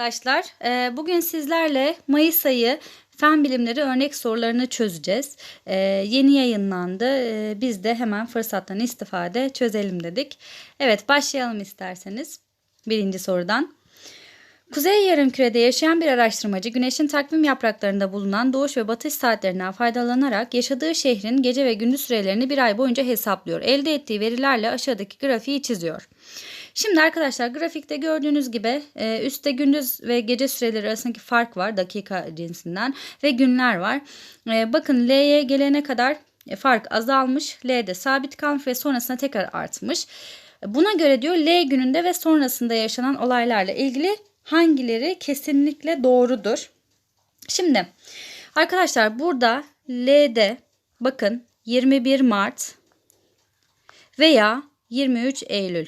Arkadaşlar e, bugün sizlerle Mayıs ayı fen bilimleri örnek sorularını çözeceğiz. E, yeni yayınlandı. E, biz de hemen fırsattan istifade çözelim dedik. Evet başlayalım isterseniz birinci sorudan. Kuzey yarımkürede yaşayan bir araştırmacı güneşin takvim yapraklarında bulunan doğuş ve batış saatlerinden faydalanarak yaşadığı şehrin gece ve gündüz sürelerini bir ay boyunca hesaplıyor. Elde ettiği verilerle aşağıdaki grafiği çiziyor. Şimdi arkadaşlar grafikte gördüğünüz gibi e, üstte gündüz ve gece süreleri arasındaki fark var dakika cinsinden ve günler var. E, bakın L'ye gelene kadar e, fark azalmış. L'de sabit kalmış ve sonrasında tekrar artmış. Buna göre diyor L gününde ve sonrasında yaşanan olaylarla ilgili hangileri kesinlikle doğrudur? Şimdi arkadaşlar burada L'de bakın 21 Mart veya 23 Eylül.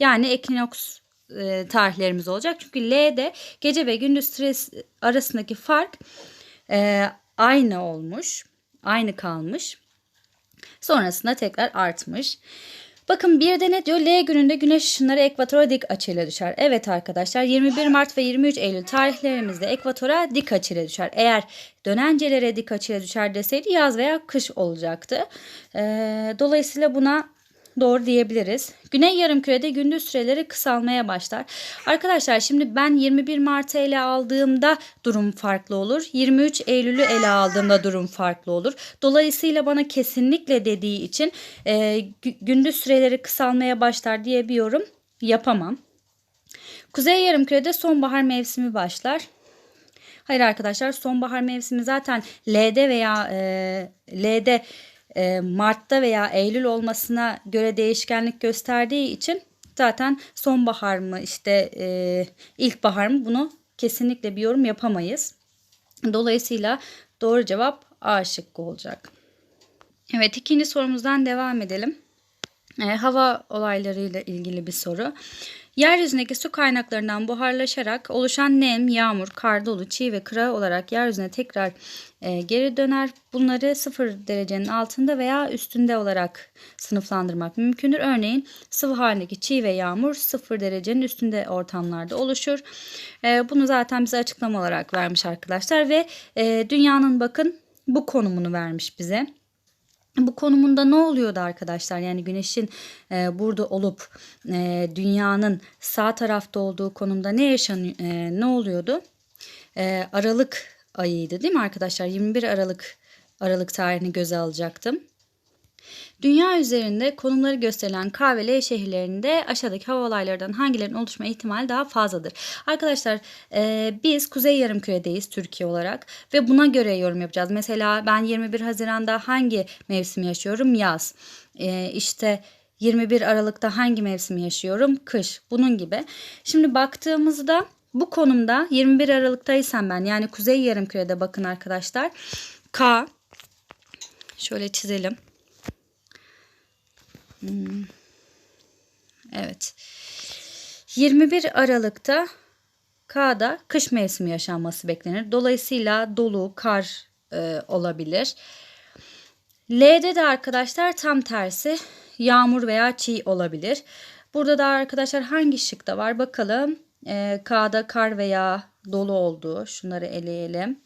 Yani ekinoks e, tarihlerimiz olacak. Çünkü L'de gece ve gündüz stres arasındaki fark e, aynı olmuş. Aynı kalmış. Sonrasında tekrar artmış. Bakın bir de ne diyor? L gününde güneş ışınları ekvatora dik açıyla düşer. Evet arkadaşlar 21 Mart ve 23 Eylül tarihlerimizde ekvatora dik açıyla düşer. Eğer dönencelere dik açıyla düşer deseydi yaz veya kış olacaktı. Ee, dolayısıyla buna doğru diyebiliriz. Güney yarımkürede gündüz süreleri kısalmaya başlar. Arkadaşlar şimdi ben 21 Mart'ı ele aldığımda durum farklı olur. 23 Eylül'ü ele aldığımda durum farklı olur. Dolayısıyla bana kesinlikle dediği için e, gündüz süreleri kısalmaya başlar diye bir yorum yapamam. Kuzey yarımkürede sonbahar mevsimi başlar. Hayır arkadaşlar sonbahar mevsimi zaten L'de veya e, L'de Mart'ta veya Eylül olmasına göre değişkenlik gösterdiği için zaten sonbahar mı işte e, ilkbahar mı bunu kesinlikle bir yorum yapamayız. Dolayısıyla doğru cevap A şıkkı olacak. Evet ikinci sorumuzdan devam edelim. E, hava olaylarıyla ilgili bir soru. Yeryüzündeki su kaynaklarından buharlaşarak oluşan nem, yağmur, kar, dolu, çiğ ve kıra olarak yeryüzüne tekrar e, geri döner. Bunları sıfır derecenin altında veya üstünde olarak sınıflandırmak mümkündür. Örneğin sıvı halindeki çiğ ve yağmur sıfır derecenin üstünde ortamlarda oluşur. E, bunu zaten bize açıklama olarak vermiş arkadaşlar ve e, dünyanın bakın bu konumunu vermiş bize. Bu konumunda ne oluyordu arkadaşlar? Yani güneşin e, burada olup e, dünyanın sağ tarafta olduğu konumda ne yaşanıyor? E, ne oluyordu? E, Aralık ayıydı değil mi arkadaşlar? 21 Aralık Aralık tarihini göze alacaktım. Dünya üzerinde konumları gösterilen K ve L şehirlerinde aşağıdaki hava olaylarından hangilerinin oluşma ihtimali daha fazladır? Arkadaşlar e, biz Kuzey Yarımküre'deyiz Türkiye olarak ve buna göre yorum yapacağız. Mesela ben 21 Haziran'da hangi mevsimi yaşıyorum? Yaz. E, işte 21 Aralık'ta hangi mevsimi yaşıyorum? Kış. Bunun gibi. Şimdi baktığımızda bu konumda 21 Aralık'taysam ben yani Kuzey Yarımküre'de bakın arkadaşlar. K şöyle çizelim. Hmm. Evet. 21 Aralık'ta K'da kış mevsimi yaşanması beklenir. Dolayısıyla dolu, kar e, olabilir. L'de de arkadaşlar tam tersi yağmur veya çiğ olabilir. Burada da arkadaşlar hangi şıkta var bakalım. E, K'da kar veya dolu olduğu şunları eleyelim.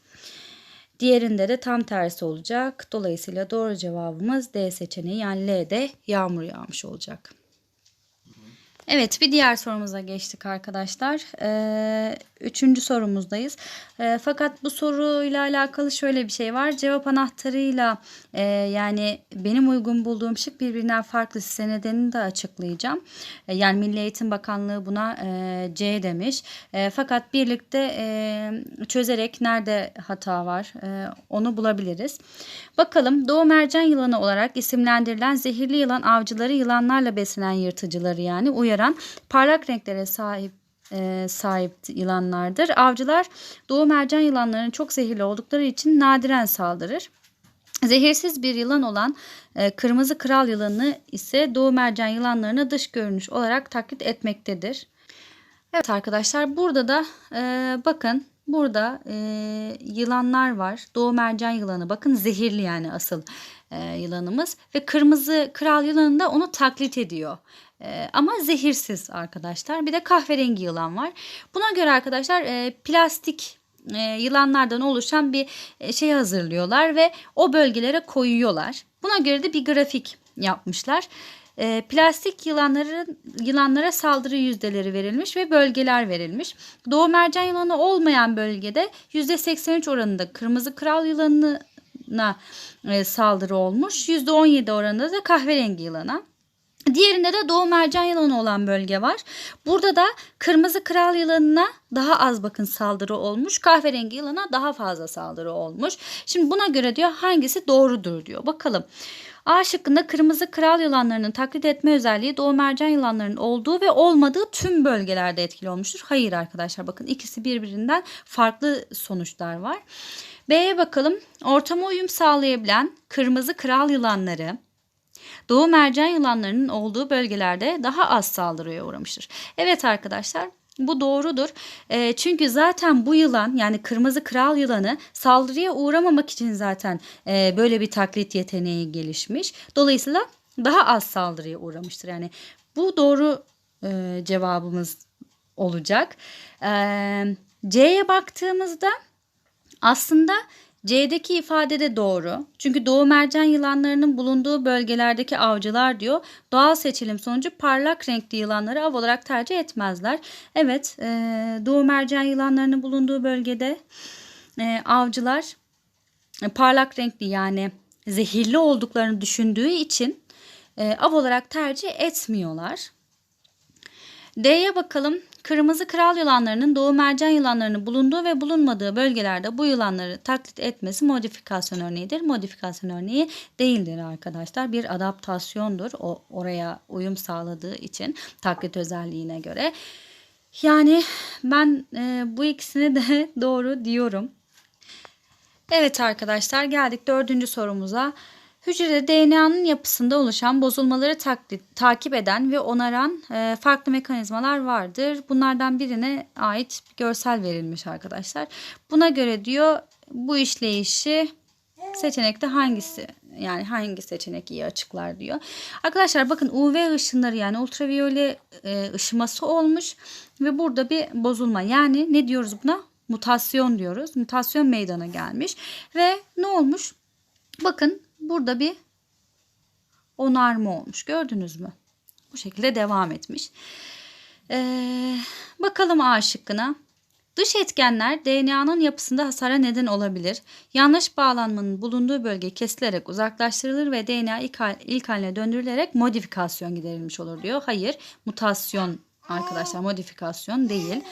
Diğerinde de tam tersi olacak. Dolayısıyla doğru cevabımız D seçeneği yani L'de yağmur yağmış olacak. Evet bir diğer sorumuza geçtik arkadaşlar. Ee, üçüncü sorumuzdayız. Ee, fakat bu soruyla alakalı şöyle bir şey var. Cevap anahtarıyla e, yani benim uygun bulduğum şık birbirinden farklı size nedenini de açıklayacağım. E, yani Milli Eğitim Bakanlığı buna e, C demiş. E, fakat birlikte e, çözerek nerede hata var e, onu bulabiliriz. Bakalım Doğu mercan yılanı olarak isimlendirilen zehirli yılan avcıları yılanlarla beslenen yırtıcıları yani uyaran parlak renklere sahip e, sahip yılanlardır. Avcılar doğu mercan yılanlarının çok zehirli oldukları için nadiren saldırır. Zehirsiz bir yılan olan e, kırmızı kral yılanı ise doğu mercan yılanlarını dış görünüş olarak taklit etmektedir. Evet arkadaşlar burada da e, bakın burada e, yılanlar var. Doğu mercan yılanı bakın zehirli yani asıl e, yılanımız ve kırmızı kral yılanı da onu taklit ediyor. E, ama zehirsiz arkadaşlar. Bir de kahverengi yılan var. Buna göre arkadaşlar e, plastik e, yılanlardan oluşan bir e, şey hazırlıyorlar ve o bölgelere koyuyorlar. Buna göre de bir grafik yapmışlar. Plastik yılanların yılanlara saldırı yüzdeleri verilmiş ve bölgeler verilmiş. Doğu mercan yılanı olmayan bölgede %83 oranında kırmızı kral yılanına saldırı olmuş. %17 oranında da kahverengi yılana. Diğerinde de doğu mercan yılanı olan bölge var. Burada da kırmızı kral yılanına daha az bakın saldırı olmuş. Kahverengi yılana daha fazla saldırı olmuş. Şimdi buna göre diyor hangisi doğrudur diyor. Bakalım. A şıkkında kırmızı kral yılanlarının taklit etme özelliği doğu mercan yılanlarının olduğu ve olmadığı tüm bölgelerde etkili olmuştur. Hayır arkadaşlar bakın ikisi birbirinden farklı sonuçlar var. B'ye bakalım. Ortama uyum sağlayabilen kırmızı kral yılanları Doğu mercan yılanlarının olduğu bölgelerde daha az saldırıya uğramıştır. Evet arkadaşlar bu doğrudur. E, çünkü zaten bu yılan yani kırmızı kral yılanı saldırıya uğramamak için zaten e, böyle bir taklit yeteneği gelişmiş. Dolayısıyla daha az saldırıya uğramıştır. Yani bu doğru e, cevabımız olacak. E, C'ye baktığımızda aslında C'deki ifade de doğru. Çünkü doğu mercan yılanlarının bulunduğu bölgelerdeki avcılar diyor doğal seçilim sonucu parlak renkli yılanları av olarak tercih etmezler. Evet e, doğu mercan yılanlarının bulunduğu bölgede e, avcılar e, parlak renkli yani zehirli olduklarını düşündüğü için e, av olarak tercih etmiyorlar. D'ye bakalım. Kırmızı kral yılanlarının doğu mercan yılanlarının bulunduğu ve bulunmadığı bölgelerde bu yılanları taklit etmesi modifikasyon örneğidir. Modifikasyon örneği değildir arkadaşlar. Bir adaptasyondur. O oraya uyum sağladığı için taklit özelliğine göre. Yani ben e, bu ikisine de doğru diyorum. Evet arkadaşlar geldik dördüncü sorumuza. Hücrede DNA'nın yapısında oluşan bozulmaları taklit, takip eden ve onaran e, farklı mekanizmalar vardır. Bunlardan birine ait bir görsel verilmiş arkadaşlar. Buna göre diyor bu işleyişi seçenekte hangisi yani hangi seçenek iyi açıklar diyor. Arkadaşlar bakın UV ışınları yani ultraviyole e, ışıması olmuş ve burada bir bozulma yani ne diyoruz buna? Mutasyon diyoruz. Mutasyon meydana gelmiş ve ne olmuş? Bakın burada bir onarma olmuş. Gördünüz mü? Bu şekilde devam etmiş. Ee, bakalım A şıkkına. Dış etkenler DNA'nın yapısında hasara neden olabilir. Yanlış bağlanmanın bulunduğu bölge kesilerek uzaklaştırılır ve DNA ilk, ilk haline döndürülerek modifikasyon giderilmiş olur diyor. Hayır, mutasyon arkadaşlar modifikasyon değil.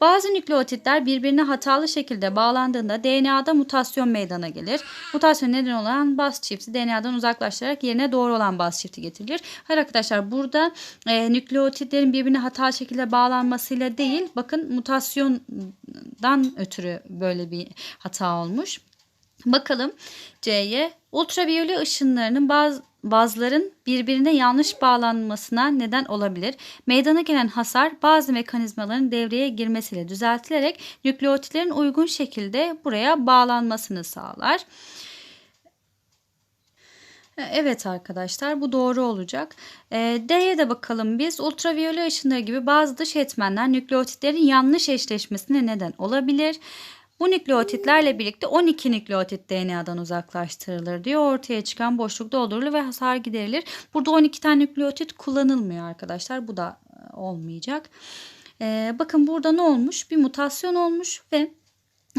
Bazı nükleotitler birbirine hatalı şekilde bağlandığında DNA'da mutasyon meydana gelir. Mutasyon neden olan baz çifti DNA'dan uzaklaştırarak yerine doğru olan baz çifti getirilir. Hayır arkadaşlar burada e, nükleotitlerin birbirine hatalı şekilde bağlanmasıyla değil bakın mutasyondan ötürü böyle bir hata olmuş. Bakalım C'ye ultraviyole ışınlarının bazı bazıların birbirine yanlış bağlanmasına neden olabilir. Meydana gelen hasar bazı mekanizmaların devreye girmesiyle düzeltilerek nükleotitlerin uygun şekilde buraya bağlanmasını sağlar. Evet arkadaşlar bu doğru olacak. Ee, D'ye de bakalım biz. Ultraviyole ışınları gibi bazı dış etmenler nükleotitlerin yanlış eşleşmesine neden olabilir. Bu nükleotitlerle birlikte 12 nükleotit DNA'dan uzaklaştırılır diyor. Ortaya çıkan boşluk doldurulur ve hasar giderilir. Burada 12 tane nükleotit kullanılmıyor arkadaşlar. Bu da e, olmayacak. Ee, bakın burada ne olmuş? Bir mutasyon olmuş ve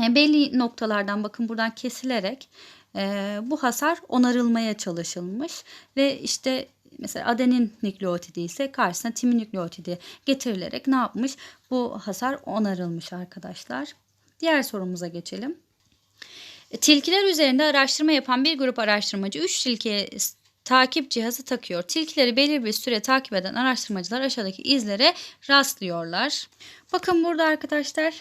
e, belli noktalardan bakın buradan kesilerek e, bu hasar onarılmaya çalışılmış ve işte mesela adenin nükleotidi ise karşısına timin nükleotidi getirilerek ne yapmış? Bu hasar onarılmış arkadaşlar. Diğer sorumuza geçelim. E, tilkiler üzerinde araştırma yapan bir grup araştırmacı 3 tilkiye takip cihazı takıyor. Tilkileri belirli bir süre takip eden araştırmacılar aşağıdaki izlere rastlıyorlar. Bakın burada arkadaşlar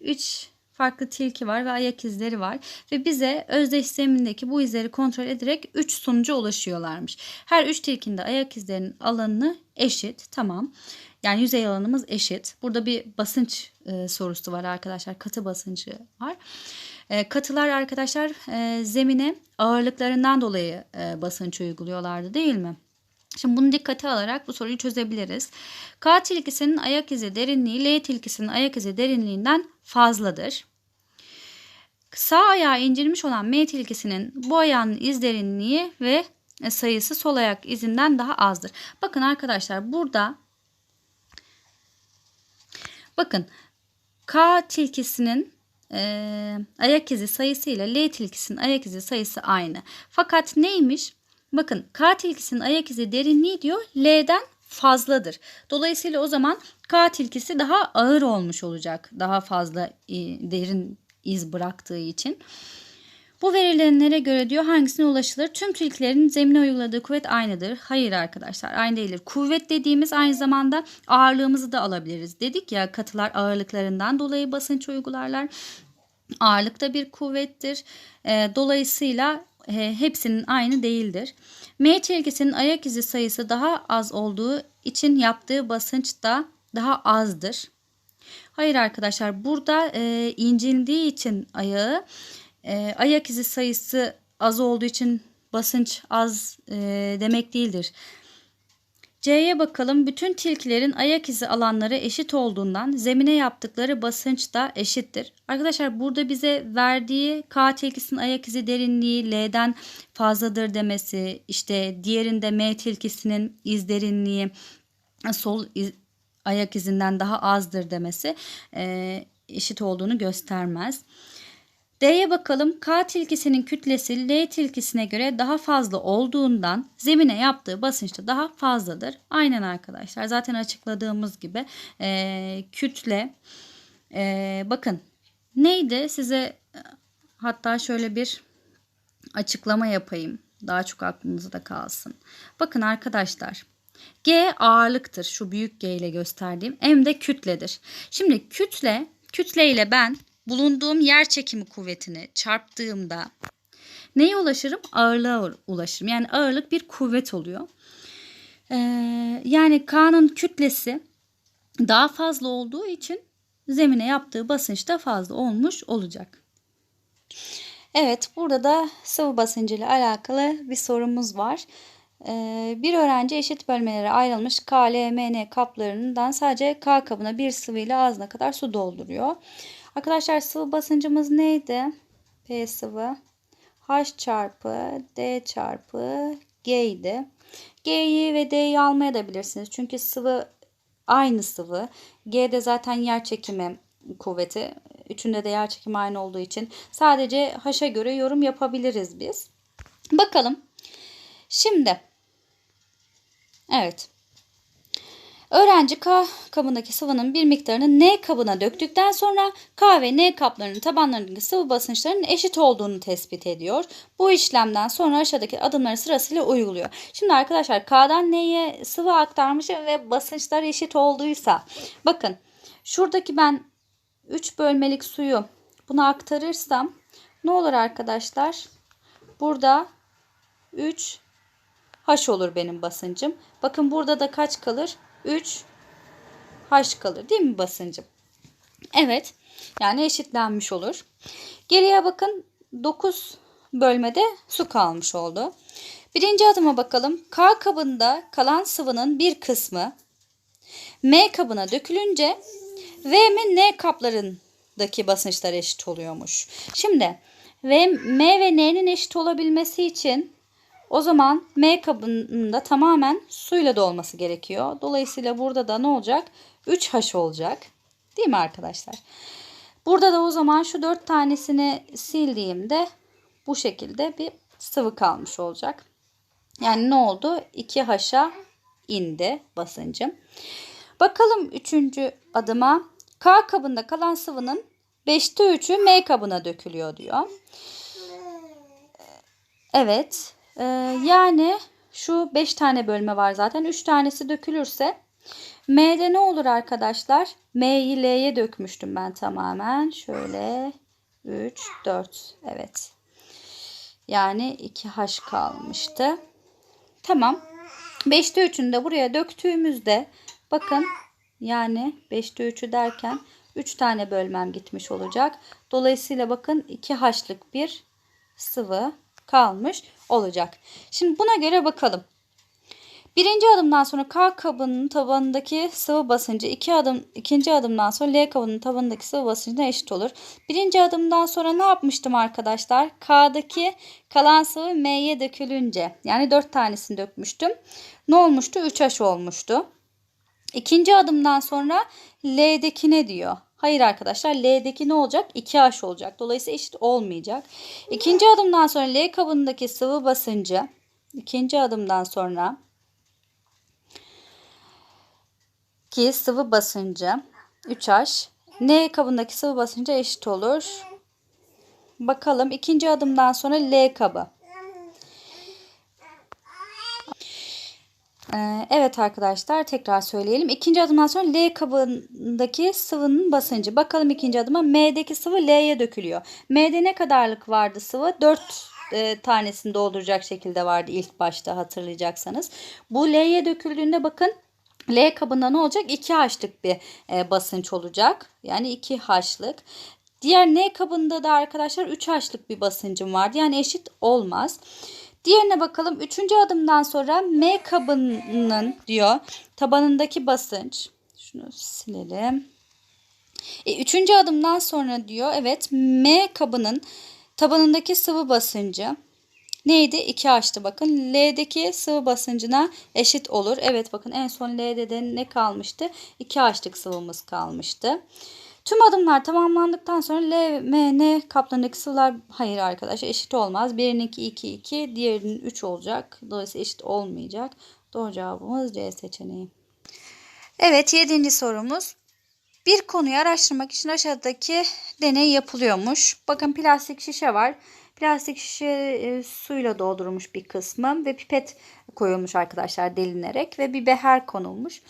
3 e, farklı tilki var ve ayak izleri var ve bize özdeş zemindeki bu izleri kontrol ederek 3 sonuca ulaşıyorlarmış. Her 3 tilkinde ayak izlerinin alanını eşit tamam. Yani yüzey alanımız eşit. Burada bir basınç e, sorusu var arkadaşlar. Katı basıncı var. E, katılar arkadaşlar e, zemine ağırlıklarından dolayı e, basınç uyguluyorlardı değil mi? Şimdi bunu dikkate alarak bu soruyu çözebiliriz. K tilkisinin ayak izi derinliği L tilkisinin ayak izi derinliğinden fazladır. Sağ ayağı incinmiş olan M tilkisinin bu ayağının iz derinliği ve sayısı sol ayak izinden daha azdır. Bakın arkadaşlar burada bakın K tilkisinin e, ayak izi sayısı ile L tilkisinin ayak izi sayısı aynı. Fakat neymiş? Bakın K tilkisinin ayak izi derinliği diyor L'den fazladır. Dolayısıyla o zaman K tilkisi daha ağır olmuş olacak. Daha fazla e, derin iz bıraktığı için. Bu verilenlere göre diyor hangisine ulaşılır? Tüm tilkilerin zemine uyguladığı kuvvet aynıdır. Hayır arkadaşlar aynı değildir. Kuvvet dediğimiz aynı zamanda ağırlığımızı da alabiliriz. Dedik ya katılar ağırlıklarından dolayı basınç uygularlar. Ağırlık da bir kuvvettir. E, dolayısıyla e, hepsinin aynı değildir. M tilkisinin ayak izi sayısı daha az olduğu için yaptığı basınç da daha azdır. Hayır arkadaşlar burada e, incindiği için ayağı e, ayak izi sayısı az olduğu için basınç az e, demek değildir. C'ye bakalım. Bütün tilkilerin ayak izi alanları eşit olduğundan zemine yaptıkları basınç da eşittir. Arkadaşlar burada bize verdiği K tilkisinin ayak izi derinliği L'den fazladır demesi, işte diğerinde M tilkisinin iz derinliği sol iz, ayak izinden daha azdır demesi e, eşit olduğunu göstermez. D'ye bakalım. K tilkisinin kütlesi L tilkisine göre daha fazla olduğundan zemine yaptığı basınç da daha fazladır. Aynen arkadaşlar. Zaten açıkladığımız gibi e, kütle e, bakın neydi size hatta şöyle bir açıklama yapayım. Daha çok aklınızda kalsın. Bakın arkadaşlar G ağırlıktır. Şu büyük G ile gösterdiğim. M de kütledir. Şimdi kütle, kütle ile ben bulunduğum yer çekimi kuvvetini çarptığımda neye ulaşırım? Ağırlığa ulaşırım. Yani ağırlık bir kuvvet oluyor. Ee, yani K'nın kütlesi daha fazla olduğu için zemine yaptığı basınç da fazla olmuş olacak. Evet burada da sıvı basıncı ile alakalı bir sorumuz var. Ee, bir öğrenci eşit bölmelere ayrılmış K, L, M, N kaplarından sadece K kabına bir sıvı ile ağzına kadar su dolduruyor. Arkadaşlar sıvı basıncımız neydi? P sıvı H çarpı D çarpı G idi. G'yi ve D'yi almaya da bilirsiniz. Çünkü sıvı aynı sıvı. G de zaten yer çekimi kuvveti. Üçünde de yer çekimi aynı olduğu için sadece H'a göre yorum yapabiliriz biz. Bakalım. Şimdi evet. Öğrenci K kabındaki sıvının bir miktarını N kabına döktükten sonra K ve N kaplarının tabanlarındaki sıvı basınçlarının eşit olduğunu tespit ediyor. Bu işlemden sonra aşağıdaki adımları sırasıyla uyguluyor. Şimdi arkadaşlar K'dan N'ye sıvı aktarmışım ve basınçlar eşit olduysa bakın şuradaki ben 3 bölmelik suyu buna aktarırsam ne olur arkadaşlar? Burada 3 H olur benim basıncım. Bakın burada da kaç kalır? 3 H kalır değil mi basıncım? Evet. Yani eşitlenmiş olur. Geriye bakın 9 bölmede su kalmış oldu. Birinci adıma bakalım. K kabında kalan sıvının bir kısmı M kabına dökülünce V ve N kaplarındaki basınçlar eşit oluyormuş. Şimdi V, M ve N'nin eşit olabilmesi için o zaman M kabında tamamen suyla dolması gerekiyor. Dolayısıyla burada da ne olacak? 3H olacak. Değil mi arkadaşlar? Burada da o zaman şu 4 tanesini sildiğimde bu şekilde bir sıvı kalmış olacak. Yani ne oldu? 2H'a indi basıncım. Bakalım 3. adıma. K kabında kalan sıvının 5'te 3'ü M kabına dökülüyor diyor. Evet. Ee, yani şu 5 tane bölme var zaten. 3 tanesi dökülürse M'de ne olur arkadaşlar? M'yi L'ye dökmüştüm ben tamamen. Şöyle 3, 4. Evet. Yani 2H kalmıştı. Tamam. 5'te 3'ünü de buraya döktüğümüzde bakın yani 5'te 3'ü derken 3 tane bölmem gitmiş olacak. Dolayısıyla bakın 2H'lık bir sıvı kalmış olacak. Şimdi buna göre bakalım. Birinci adımdan sonra K kabının tabanındaki sıvı basıncı iki adım ikinci adımdan sonra L kabının tabanındaki sıvı basıncına eşit olur. Birinci adımdan sonra ne yapmıştım arkadaşlar? K'daki kalan sıvı M'ye dökülünce yani 4 tanesini dökmüştüm. Ne olmuştu? 3H olmuştu. İkinci adımdan sonra L'deki ne diyor? Hayır arkadaşlar L'deki ne olacak? 2H olacak. Dolayısıyla eşit olmayacak. İkinci adımdan sonra L kabındaki sıvı basıncı ikinci adımdan sonra ki sıvı basıncı 3H N kabındaki sıvı basıncı eşit olur. Bakalım ikinci adımdan sonra L kabı. Ee, Evet arkadaşlar tekrar söyleyelim. İkinci adımdan sonra L kabındaki sıvının basıncı. Bakalım ikinci adıma M'deki sıvı L'ye dökülüyor. M'de ne kadarlık vardı sıvı? 4 e, tanesini dolduracak şekilde vardı ilk başta hatırlayacaksanız. Bu L'ye döküldüğünde bakın L kabında ne olacak? 2 H'lık bir e, basınç olacak. Yani 2 H'lık. Diğer N kabında da arkadaşlar 3 H'lık bir basıncım vardı. Yani eşit olmaz. Diğerine bakalım. Üçüncü adımdan sonra M kabının diyor tabanındaki basınç. Şunu silelim. E, üçüncü adımdan sonra diyor evet M kabının tabanındaki sıvı basıncı neydi? 2 açtı bakın. L'deki sıvı basıncına eşit olur. Evet bakın en son L'de de ne kalmıştı? 2 açlık sıvımız kalmıştı. Tüm adımlar tamamlandıktan sonra L, M, N kaplarındaki sıvılar hayır arkadaşlar eşit olmaz. Birininki 2, 2, diğerinin 3 olacak. Dolayısıyla eşit olmayacak. Doğru cevabımız C seçeneği. Evet yedinci sorumuz. Bir konuyu araştırmak için aşağıdaki deney yapılıyormuş. Bakın plastik şişe var. Plastik şişe e, suyla doldurulmuş bir kısmı ve pipet koyulmuş arkadaşlar delinerek ve bir beher konulmuş.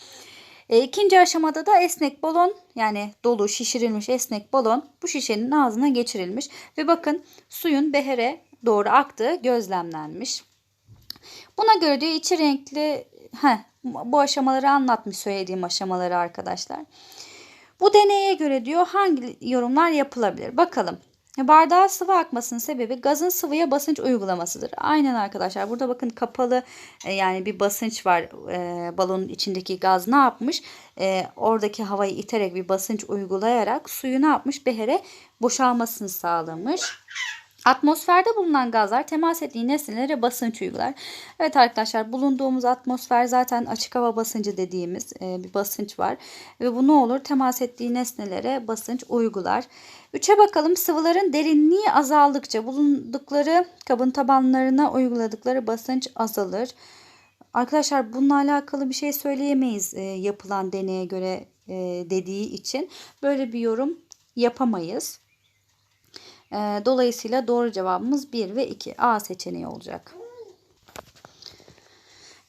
E, ikinci aşamada da esnek balon yani dolu şişirilmiş esnek balon bu şişenin ağzına geçirilmiş ve bakın suyun behere doğru aktığı gözlemlenmiş. Buna göre diyor içi renkli heh, bu aşamaları anlatmış söylediğim aşamaları arkadaşlar. Bu deneye göre diyor hangi yorumlar yapılabilir? Bakalım. Bardağa sıvı akmasının sebebi gazın sıvıya basınç uygulamasıdır. Aynen arkadaşlar. Burada bakın kapalı e, yani bir basınç var. E, balonun içindeki gaz ne yapmış? E, oradaki havayı iterek bir basınç uygulayarak suyu ne yapmış? Behere boşalmasını sağlamış. Atmosferde bulunan gazlar temas ettiği nesnelere basınç uygular. Evet arkadaşlar bulunduğumuz atmosfer zaten açık hava basıncı dediğimiz e, bir basınç var. Ve bu ne olur? Temas ettiği nesnelere basınç uygular. 3'e bakalım sıvıların derinliği azaldıkça bulundukları kabın tabanlarına uyguladıkları basınç azalır. Arkadaşlar bununla alakalı bir şey söyleyemeyiz e, yapılan deneye göre e, dediği için. Böyle bir yorum yapamayız. E, dolayısıyla doğru cevabımız 1 ve 2 A seçeneği olacak.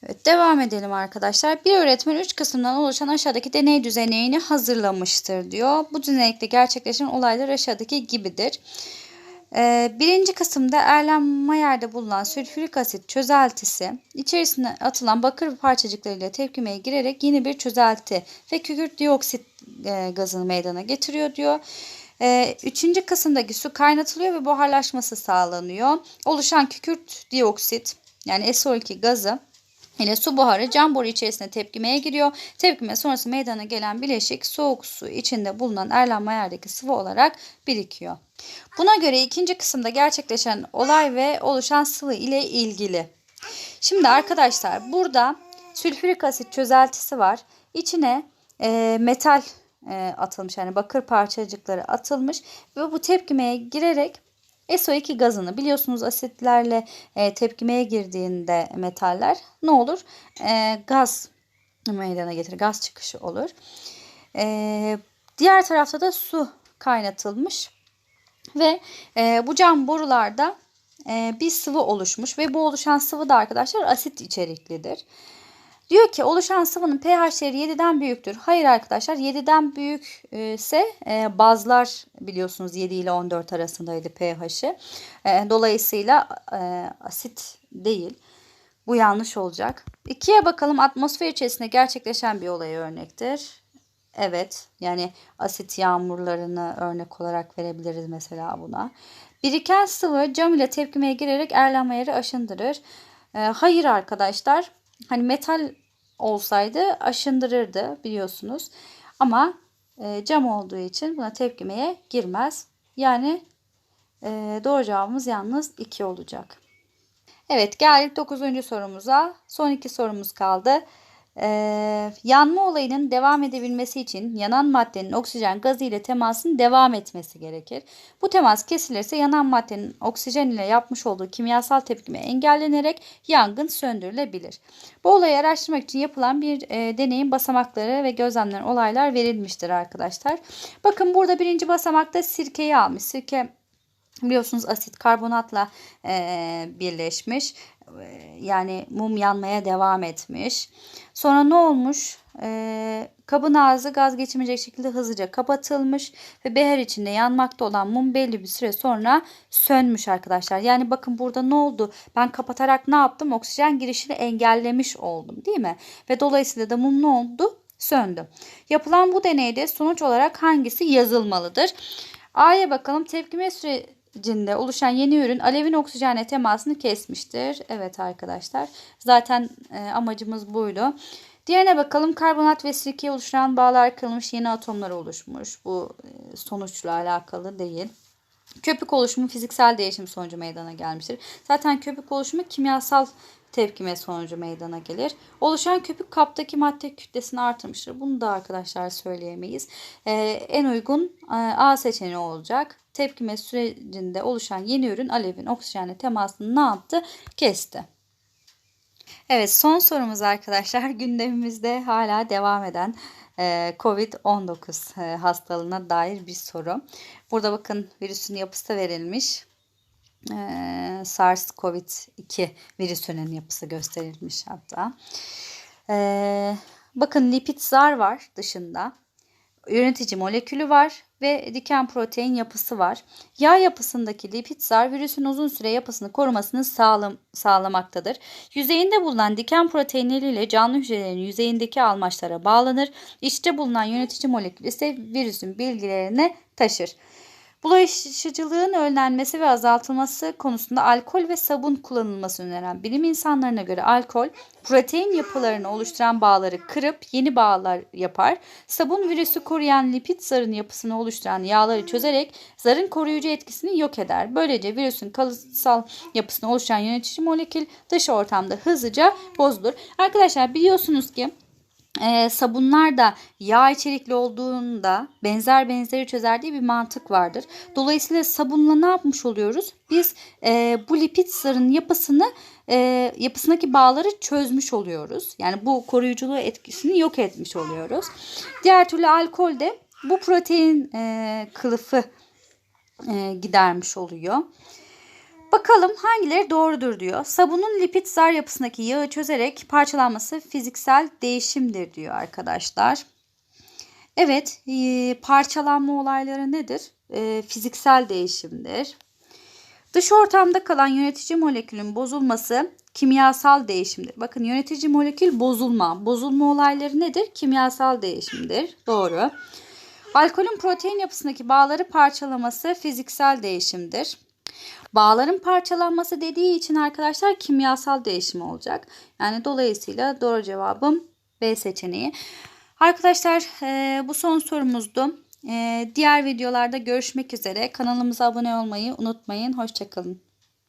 Evet, devam edelim arkadaşlar. Bir öğretmen 3 kısımdan oluşan aşağıdaki deney düzenlerini hazırlamıştır diyor. Bu düzenekte gerçekleşen olaylar aşağıdaki gibidir. Ee, birinci kısımda Erlen Mayer'de bulunan sülfürik asit çözeltisi içerisine atılan bakır parçacıklarıyla tepkimeye girerek yeni bir çözelti ve kükürt dioksit e, gazını meydana getiriyor diyor. Ee, üçüncü kısımdaki su kaynatılıyor ve buharlaşması sağlanıyor. Oluşan kükürt dioksit yani SO2 gazı ile su buharı cam boru içerisine tepkimeye giriyor. Tepkime sonrası meydana gelen bileşik soğuk su içinde bulunan Erlen Mayer'deki sıvı olarak birikiyor. Buna göre ikinci kısımda gerçekleşen olay ve oluşan sıvı ile ilgili. Şimdi arkadaşlar burada sülfürik asit çözeltisi var. İçine e, metal e, atılmış yani bakır parçacıkları atılmış ve bu tepkimeye girerek SO2 gazını biliyorsunuz asitlerle e, tepkimeye girdiğinde metaller ne olur? E, gaz meydana getirir. Gaz çıkışı olur. E, diğer tarafta da su kaynatılmış ve e, bu cam borularda e, bir sıvı oluşmuş ve bu oluşan sıvı da arkadaşlar asit içeriklidir. Diyor ki oluşan sıvının pH değeri 7'den büyüktür. Hayır arkadaşlar 7'den büyükse e, bazlar biliyorsunuz 7 ile 14 arasındaydı pH'i. E, dolayısıyla e, asit değil. Bu yanlış olacak. İkiye bakalım atmosfer içerisinde gerçekleşen bir olaya örnektir. Evet yani asit yağmurlarını örnek olarak verebiliriz mesela buna. Biriken sıvı cam ile tepkimeye girerek erlenme yeri aşındırır. E, hayır arkadaşlar hani metal olsaydı aşındırırdı biliyorsunuz. Ama e, cam olduğu için buna tepkimeye girmez. Yani e, doğru cevabımız yalnız 2 olacak. Evet geldik 9. sorumuza. Son iki sorumuz kaldı. Ee, yanma olayının devam edebilmesi için yanan maddenin oksijen gazı ile temasın devam etmesi gerekir. Bu temas kesilirse yanan maddenin oksijen ile yapmış olduğu kimyasal tepkime engellenerek yangın söndürülebilir. Bu olayı araştırmak için yapılan bir e, deneyin basamakları ve gözlemlenen olaylar verilmiştir arkadaşlar. Bakın burada birinci basamakta sirkeyi almış. Sirke biliyorsunuz asit karbonatla e, birleşmiş. E, yani mum yanmaya devam etmiş. Sonra ne olmuş? E, kabın ağzı gaz geçirmeyecek şekilde hızlıca kapatılmış ve beher içinde yanmakta olan mum belli bir süre sonra sönmüş arkadaşlar. Yani bakın burada ne oldu? Ben kapatarak ne yaptım? Oksijen girişini engellemiş oldum değil mi? Ve dolayısıyla da mum ne oldu? Söndü. Yapılan bu deneyde sonuç olarak hangisi yazılmalıdır? A'ya bakalım. Tepkime sürecinde oluşan yeni ürün alevin oksijenle temasını kesmiştir. Evet arkadaşlar. Zaten e, amacımız buydu. Diğerine bakalım. Karbonat ve sirke oluşturan bağlar kırılmış yeni atomlar oluşmuş. Bu e, sonuçla alakalı değil. Köpük oluşumu fiziksel değişim sonucu meydana gelmiştir. Zaten köpük oluşumu kimyasal tepkime sonucu meydana gelir. Oluşan köpük kaptaki madde kütlesini artırmıştır. Bunu da arkadaşlar söyleyemeyiz. Ee, en uygun e, A seçeneği olacak. Tepkime sürecinde oluşan yeni ürün alevin oksijenle temasını ne yaptı? Kesti. Evet son sorumuz arkadaşlar gündemimizde hala devam eden e, COVID-19 e, hastalığına dair bir soru. Burada bakın virüsün yapısı verilmiş. E, SARS-CoV-2 virüsünün yapısı gösterilmiş hatta. Bakın lipid zar var dışında. Yönetici molekülü var ve diken protein yapısı var. Yağ yapısındaki lipid zar virüsün uzun süre yapısını korumasını sağlam, sağlamaktadır. Yüzeyinde bulunan diken proteinleriyle canlı hücrelerin yüzeyindeki almaçlara bağlanır. İçte bulunan yönetici molekül ise virüsün bilgilerini taşır. Bulaşıcılığın önlenmesi ve azaltılması konusunda alkol ve sabun kullanılması öneren bilim insanlarına göre alkol protein yapılarını oluşturan bağları kırıp yeni bağlar yapar. Sabun virüsü koruyan lipid zarın yapısını oluşturan yağları çözerek zarın koruyucu etkisini yok eder. Böylece virüsün kalıtsal yapısını oluşturan yönetici molekül dış ortamda hızlıca bozulur. Arkadaşlar biliyorsunuz ki e, sabunlar da yağ içerikli olduğunda benzer benzeri çözer diye bir mantık vardır. Dolayısıyla sabunla ne yapmış oluyoruz? Biz e, bu lipid zarın yapısını e, yapısındaki bağları çözmüş oluyoruz. Yani bu koruyuculuğu etkisini yok etmiş oluyoruz. Diğer türlü alkolde bu protein e, kılıfı e, gidermiş oluyor. Bakalım hangileri doğrudur diyor. Sabunun lipid zar yapısındaki yağı çözerek parçalanması fiziksel değişimdir diyor arkadaşlar. Evet e, parçalanma olayları nedir? E, fiziksel değişimdir. Dış ortamda kalan yönetici molekülün bozulması kimyasal değişimdir. Bakın yönetici molekül bozulma. Bozulma olayları nedir? Kimyasal değişimdir. Doğru. Alkolün protein yapısındaki bağları parçalaması fiziksel değişimdir. Bağların parçalanması dediği için arkadaşlar kimyasal değişim olacak. Yani dolayısıyla doğru cevabım B seçeneği. Arkadaşlar e, bu son sorumuzdu. E, diğer videolarda görüşmek üzere. Kanalımıza abone olmayı unutmayın. Hoşçakalın.